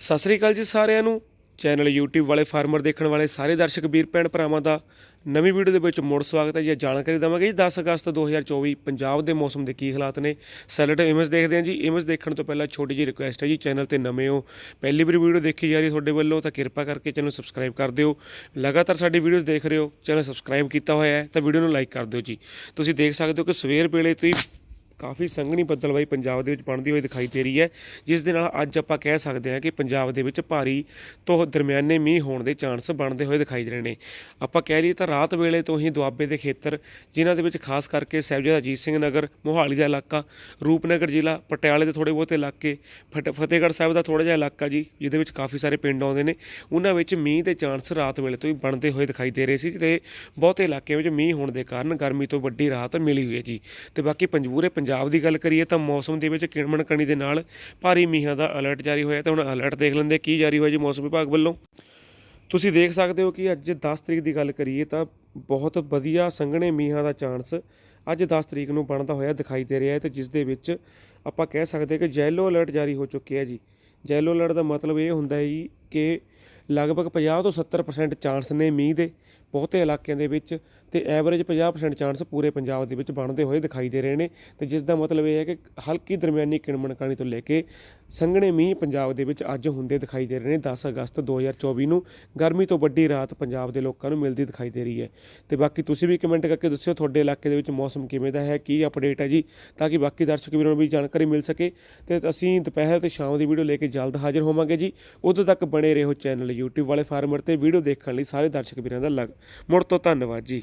ਸਤਿ ਸ੍ਰੀ ਅਕਾਲ ਜੀ ਸਾਰਿਆਂ ਨੂੰ। ਚੈਨਲ YouTube ਵਾਲੇ ਫਾਰਮਰ ਦੇਖਣ ਵਾਲੇ ਸਾਰੇ ਦਰਸ਼ਕ, ਵੀਰ ਭੈਣ ਭਰਾਵਾਂ ਦਾ ਨਵੀਂ ਵੀਡੀਓ ਦੇ ਵਿੱਚ ਮੁੜ ਸਵਾਗਤ ਹੈ ਜੀ। ਜਾਣਕਾਰੀ ਦਵਾਂਗੇ ਜੀ 10 ਅਗਸਤ 2024 ਪੰਜਾਬ ਦੇ ਮੌਸਮ ਦੇ ਕੀ ਹਾਲਾਤ ਨੇ। ਸੈਲਡ ਇਮੇਜ ਦੇਖਦੇ ਹਾਂ ਜੀ। ਇਮੇਜ ਦੇਖਣ ਤੋਂ ਪਹਿਲਾਂ ਛੋਟੀ ਜਿਹੀ ਰਿਕੁਐਸਟ ਹੈ ਜੀ, ਚੈਨਲ ਤੇ ਨਵੇਂ ਹੋ। ਪਹਿਲੀ ਵਾਰੀ ਵੀਡੀਓ ਦੇਖੀ ਜਾ ਰਹੀ ਤੁਹਾਡੇ ਵੱਲੋਂ, ਤਾਂ ਕਿਰਪਾ ਕਰਕੇ ਚੈਨਲ ਸਬਸਕ੍ਰਾਈਬ ਕਰ ਦਿਓ। ਲਗਾਤਾਰ ਸਾਡੀ ਵੀਡੀਓਜ਼ ਦੇਖ ਰਹੇ ਹੋ, ਚੈਨਲ ਸਬਸਕ੍ਰਾਈਬ ਕੀਤਾ ਹੋਇਆ ਹੈ, ਤਾਂ ਵੀਡੀਓ ਨੂੰ ਲਾਈਕ ਕਰ ਦਿਓ ਜੀ। ਤੁਸੀਂ ਦੇਖ ਸਕਦੇ ਹੋ ਕਿ ਸਵੇਰ ਵੇਲੇ ਤੋਂ ਹੀ ਕਾਫੀ ਸੰਘਣੀ ਬੱਦਲਵਾਈ ਪੰਜਾਬ ਦੇ ਵਿੱਚ ਬਣਦੀ ਹੋਈ ਦਿਖਾਈ ਦੇ ਰਹੀ ਹੈ, ਜਿਸ ਦੇ ਨਾਲ ਅੱਜ ਆਪਾਂ ਕਹਿ ਸਕਦੇ ਹਾਂ ਕਿ ਪੰਜਾਬ ਦੇ ਵਿੱਚ ਭਾਰੀ ਤੋਂ ਦਰਮਿਆਨੇ ਮੀਂਹ ਹੋਣ ਦੇ ਚਾਂਸ ਬਣਦੇ ਹੋਏ ਦਿਖਾਈ ਦੇ ਰਹੇ ਨੇ। ਆਪਾਂ ਕਹਿ ਲਈਏ ਤਾਂ ਰਾਤ ਵੇਲੇ ਤੋਂ ਹੀ ਦੁਆਬੇ ਦੇ ਖੇਤਰ, ਜਿਨ੍ਹਾਂ ਦੇ ਵਿੱਚ ਖਾਸ ਕਰਕੇ ਸਾਹਿਬਜ਼ਾਦਾ ਅਜੀਤ ਸਿੰਘ ਨਗਰ, ਮੋਹਾਲੀ ਦਾ ਇਲਾਕਾ, ਰੂਪਨਗਰ ਜ਼ਿਲ੍ਹਾ, ਪਟਿਆਲੇ ਦੇ ਥੋੜੇ ਬਹੁਤੇ ਇਲਾਕੇ, ਫਟ- ਫਤਿਹਗੜ੍ਹ ਸਾਹਿਬ ਦਾ ਥੋੜਾ ਜਿਹਾ ਇਲਾਕਾ ਜੀ, ਜਿਹਦੇ ਵਿੱਚ ਕਾਫੀ ਸਾਰੇ ਪਿੰਡ ਆਉਂਦੇ ਨੇ, ਉਹਨਾਂ ਵਿੱਚ ਮੀਂਹ ਦੇ ਚਾਂਸ ਰਾਤ ਵੇਲੇ ਤੋਂ ਹੀ ਬਣਦੇ ਹੋਏ ਦਿਖਾਈ ਦੇ ਰਹੇ ਸੀ ਤੇ ਬਹੁਤੇ ਇਲਾਕਿਆਂ ਵਿੱਚ ਮੀਂਹ ਹੋਣ ਦੇ ਕਾਰਨ ਗਰਮੀ ਤੋਂ ਵੱਡੀ ਰਾਹਤ ਮਿਲੀ ਹੋਈ ਹੈ ਜੀ। ਤੇ ਬਾਕੀ ਪੰਜੂਰੇ ਪੰਜਾਬ ਦੀ ਗੱਲ ਕਰੀਏ ਤਾਂ ਮੌਸਮ ਦੇ ਵਿੱਚ ਕਿਣਮਣ ਕਣੀ ਦੇ ਨਾਲ ਭਾਰੀ ਮੀਂਹਾਂ ਦਾ ਅਲਰਟ ਜਾਰੀ ਹੋਇਆ ਤੇ ਹੁਣ ਅਲਰਟ ਦੇਖ ਲੈਂਦੇ ਕੀ ਜਾਰੀ ਹੋਇਆ ਜੀ ਮੌਸਮ ਵਿਭਾਗ ਵੱਲੋਂ। ਤੁਸੀਂ ਦੇਖ ਸਕਦੇ ਹੋ ਕਿ ਅੱਜ 10 ਤਰੀਕ ਦੀ ਗੱਲ ਕਰੀਏ ਤਾਂ ਬਹੁਤ ਵਧੀਆ ਸੰਘਣੇ ਮੀਂਹਾਂ ਦਾ ਚਾਂਸ ਅੱਜ 10 ਤਰੀਕ ਨੂੰ ਬਣਦਾ ਹੋਇਆ ਦਿਖਾਈ ਦੇ ਰਿਹਾ ਹੈ ਤੇ ਜਿਸ ਦੇ ਵਿੱਚ ਆਪਾਂ ਕਹਿ ਸਕਦੇ ਕਿ ਜੈਲੋ ਅਲਰਟ ਜਾਰੀ ਹੋ ਚੁੱਕਿਆ ਹੈ ਜੀ। ਜੈਲੋ ਅਲਰਟ ਦਾ ਮਤਲਬ ਇਹ ਹੁੰਦਾ ਹੈ ਜੀ ਕਿ ਲਗਭਗ 50 ਤੋਂ 70% ਚਾਂਸ ਨੇ ਮੀਂਹ ਦੇ ਬਹੁਤੇ ਇਲਾਕਿਆਂ ਦੇ ਵਿੱਚ ਤੇ ਐਵਰੇਜ 50% ਚਾਂਸ ਪੂਰੇ ਪੰਜਾਬ ਦੇ ਵਿੱਚ ਬਣਦੇ ਹੋਏ ਦਿਖਾਈ ਦੇ ਰਹੇ ਨੇ ਤੇ ਜਿਸ ਦਾ ਮਤਲਬ ਇਹ ਹੈ ਕਿ ਹਲਕੀ ਦਰਮਿਆਨੀ ਕਿਣਮਣ ਕਾਣੀ ਤੋਂ ਲੈ ਕੇ ਸੰਘਣੇ ਮੀਂਹ ਪੰਜਾਬ ਦੇ ਵਿੱਚ ਅੱਜ ਹੁੰਦੇ ਦਿਖਾਈ ਦੇ ਰਹੇ ਨੇ 10 ਅਗਸਤ 2024 ਨੂੰ। ਗਰਮੀ ਤੋਂ ਵੱਡੀ ਰਾਤ ਪੰਜਾਬ ਦੇ ਲੋਕਾਂ ਨੂੰ ਮਿਲਦੀ ਦਿਖਾਈ ਦੇ ਰਹੀ ਹੈ। ਤੇ ਬਾਕੀ ਤੁਸੀਂ ਵੀ ਕਮੈਂਟ ਕਰਕੇ ਦੱਸਿਓ ਤੁਹਾਡੇ ਇਲਾਕੇ ਦੇ ਵਿੱਚ ਮੌਸਮ ਕਿਵੇਂ ਦਾ ਹੈ, ਕੀ ਅਪਡੇਟ ਹੈ ਜੀ, ਤਾਂ ਕਿ ਬਾਕੀ ਦਰਸ਼ਕ ਵੀਰਾਂ ਨੂੰ ਵੀ ਜਾਣਕਾਰੀ ਮਿਲ ਸਕੇ। ਤੇ ਅਸੀਂ ਦੁਪਹਿਰ ਤੇ ਸ਼ਾਮ ਦੀ ਵੀਡੀਓ ਲੈ ਕੇ ਜਲਦ ਹਾਜ਼ਰ ਹੋਵਾਂਗੇ ਜੀ। ਉਦੋਂ ਤੱਕ ਬਣੇ ਰਹੋ ਚੈਨਲ YouTube ਵਾਲੇ ਫਾਰਮਰ ਤੇ ਵੀਡੀਓ ਦੇਖਣ ਲਈ ਸਾਰੇ ਦਰਸ਼ਕ ਵੀਰਾਂ ਦਾ ਲੱਗ ਮੁੜ ਤੋਂ ਧੰਨਵਾਦ ਜੀ।